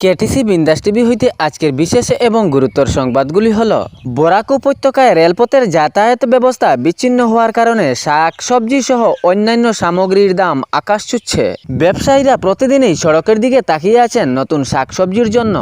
KTC বিন্দাস TV হইতে আজকের বিশেষ এবং গুরুত্বর সংবাদগুলি হল, বরাক উপত্যকায় রেলপথের যাতায়াত ব্যবস্থা বিচ্ছিন্ন হওয়ার কারণে শাক, সবজি সহ অন্যান্য সামগ্রীর দাম আকাশ ছুটছে ব্যবসায়ীরা প্রতিদিনই সড়কের দিকে তাকিয়ে আছেন নতুন শাকসবজির জন্য।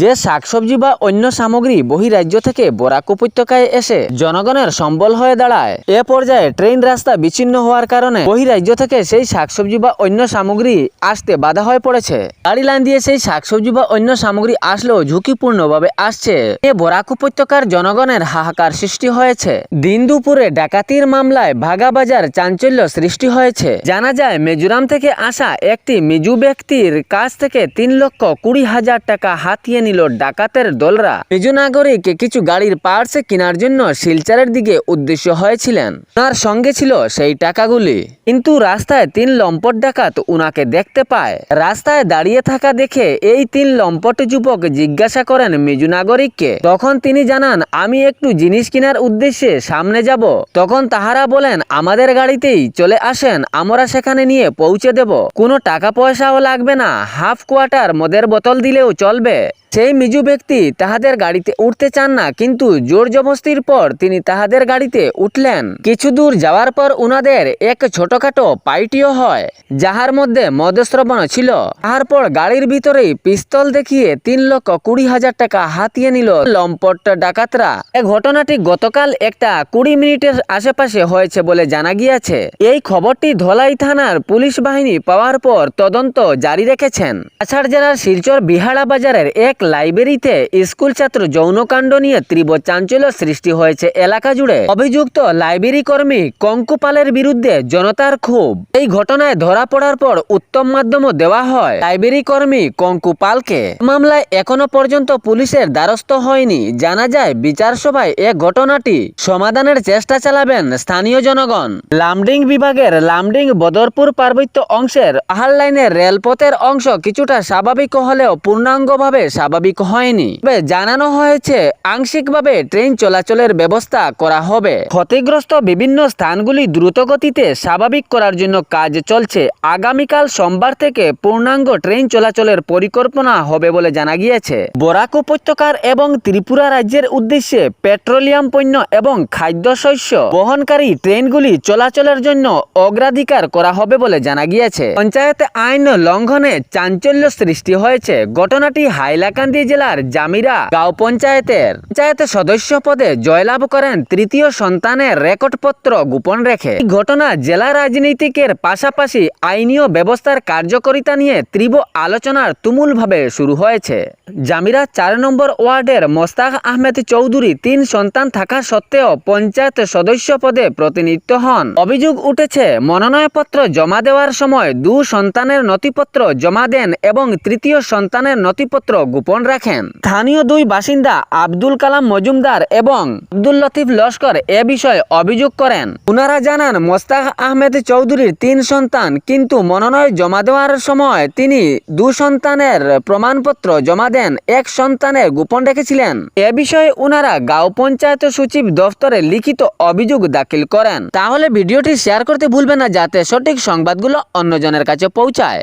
যে শাকসবজি বা অন্য সামগ্রী বহিরাজ্য থেকে বরাক উপত্যকায় এসে জনগণের সম্বল হয়ে দাঁড়ায়, এ পর্যায়ে ট্রেন রাস্তা বিচ্ছিন্ন হওয়ার কারণে বহিরাজ্য থেকে সেই শাকসবজি বা অন্য সামগ্রী আসতে বাধা হয়ে পড়েছে। গাড়ি লাইন দিয়ে সেই শাকসবজি বা অন্য সামগ্রী আসলেও ঝুঁকিপূর্ণভাবে আসছে। এ বরাক উপত্যকার জনগণের হাহাকার সৃষ্টি হয়েছে। দিন দুপুরে ডাকাতির মামলায় ভাগাবাজার চাঞ্চল্য সৃষ্টি হয়েছে। জানা যায়, মিজোরাম থেকে আসা একটি মিজু ব্যক্তির কাছ থেকে তিন লক্ষ কুড়ি হাজার টাকা হাতিয়ে নিল ডাকাতের দলরা। মিজু নাগরিক কিছু গাড়ির পার্টস কেনার জন্য শিলচারের দিকে উদ্দেশ্য হয়েছিলেন। তার সঙ্গে ছিল সেই টাকাগুলি। কিন্তু রাস্তায় তিন লম্পট ডাকাত উনাকে দেখতে পায়। রাস্তায় দাঁড়িয়ে থাকা দেখে এই তিন লম্পট যুবক জিজ্ঞাসা করেন মিজু নাগরিককে। তখন তিনি জানান, আমি একটু জিনিস কেনার উদ্দেশ্যে সামনে যাব। তখন তাহারা বলেন, আমাদের গাড়িতেই চলে আসেন, আমরা সেখানে নিয়ে পৌঁছে দেব। কোনো টাকা পয়সাও লাগবে না, হাফ কোয়ার্টার মদের বোতল দিলেও চলবে। সেই মিজু ব্যক্তি তাহাদের গাড়িতে উঠতে চান না, কিন্তু জোর জবস্তির পর তিনি তাহাদের গাড়িতে উঠলেন। কিছু দূর যাওয়ার পর উনাদের এক ছোটখাটো পাইটিও হয়, যাহার মধ্যে মদস্রবণ ছিল। তারপর গাড়ির ভিতরেই পিস্তল দেখিয়ে তিন লক্ষ কুড়ি হাজার টাকা হাতিয়ে নিল লম্পট ডাকাতরা। এ ঘটনাটি গতকাল একটা কুড়ি মিনিটের আশেপাশে হয়েছে বলে জানা গিয়েছে। এই খবরটি ধলাই থানার পুলিশ বাহিনী পাওয়ার পর তদন্ত জারি রেখেছেন। কাছাড় জেলার শিলচর বিহাড়া বাজারের এক লাইব্রেরিতে স্কুল ছাত্র যৌনকাণ্ড নিয়ে তীব্র চাঞ্চল্য সৃষ্টি হয়েছে এলাকা জুড়ে। অভিযুক্ত লাইব্রেরি কর্মী কঙ্কুপালের বিরুদ্ধে জনতার ক্ষোভ। এই ঘটনায় ধরা পড়ার পর উত্তম মাধ্যমও দেওয়া হয়। লাইব্রেরি কর্মী কঙ্কুপালকে মামলায় এখনও পর্যন্ত পুলিশের দ্বারস্থ হয়নি। জানা যায়, বিচার সভায় এ ঘটনাটি সমাধানের চেষ্টা চালাবেন স্থানীয় জনগণ। লামডিং বিভাগের লামডিং বদরপুর পার্বত্য অংশের আহার লাইনের রেলপথের অংশ কিছুটা স্বাভাবিক হলেও পূর্ণাঙ্গভাবে স্বাভাবিক হয়নি। তবে জানানো হয়েছে, আংশিকভাবে ট্রেন চলাচলের ব্যবস্থা করা হবে। ক্ষতিগ্রস্ত বিভিন্ন স্থানগুলি দ্রুতগতিতে স্বাভাবিক করার জন্য কাজ চলছে। আগামীকাল সোমবার থেকে পূর্ণাঙ্গ ট্রেন চলাচলের পরিকল্পনা হবে বলে জানা গিয়েছে। বরাক উপত্যকার এবং ত্রিপুরা রাজ্যের উদ্দেশ্যে পেট্রোলিয়াম পণ্য এবং খাদ্যশস্য বহনকারী ট্রেনগুলি চলাচলের জন্য অগ্রাধিকার করা হবে বলে জানা গিয়েছে। পঞ্চায়েত আইন লঙ্ঘনে চাঞ্চল্য সৃষ্টি হয়েছে। ঘটনাটি হাইলাকান্দি জেলার জামিরা গাঁও পঞ্চায়েতের পঞ্চায়েত সদস্য পদে জয়লাভ করেন তৃতীয় সন্তানের রেকর্ডপত্র গোপন রেখে। এই ঘটনা জেলা রাজনীতিকের পাশাপাশি আইনীয় ব্যবস্থার কার্যকারিতা নিয়ে তীব্র আলোচনার তুমুলভাবে শুরু হয়েছে। জামিরা চার নম্বর ওয়ার্ডের মোস্তাক আহমেদ চৌধুরী তিন সন্তান থাকা সত্ত্বেও পঞ্চায়েত সদস্য পদে প্রতিনিধিত্ব হন। অভিযোগ উঠেছে, মনোনয়নপত্র জমা দেওয়ার সময় দু সন্তানের নথিপত্র জমা দেন এবং তৃতীয় সন্তানের নথিপত্র গোপন রাখেন। স্থানীয় দুই বাসিন্দা আব্দুল কালাম মজুমদার এবং আব্দুল লতিফ লস্কর এ বিষয়ে অভিযোগ করেন। উনারা জানান, মোস্তাক আহমেদ চৌধুরীর তিন সন্তান, কিন্তু মনোনয়ন জমা দেওয়ার সময় তিনি দু সন্তানের প্রমাণপত্র জমা দেন, এক সন্তানের গোপন রেখেছিলেন। এ বিষয়ে উনারা গাঁও পঞ্চায়েত সচিব দফতরে লিখিত অভিযোগ দাখিল করেন। তাহলে ভিডিওটি শেয়ার করতে ভুলবেন না, যাতে সঠিক সংবাদগুলো অন্যজনের কাছে পৌঁছায়।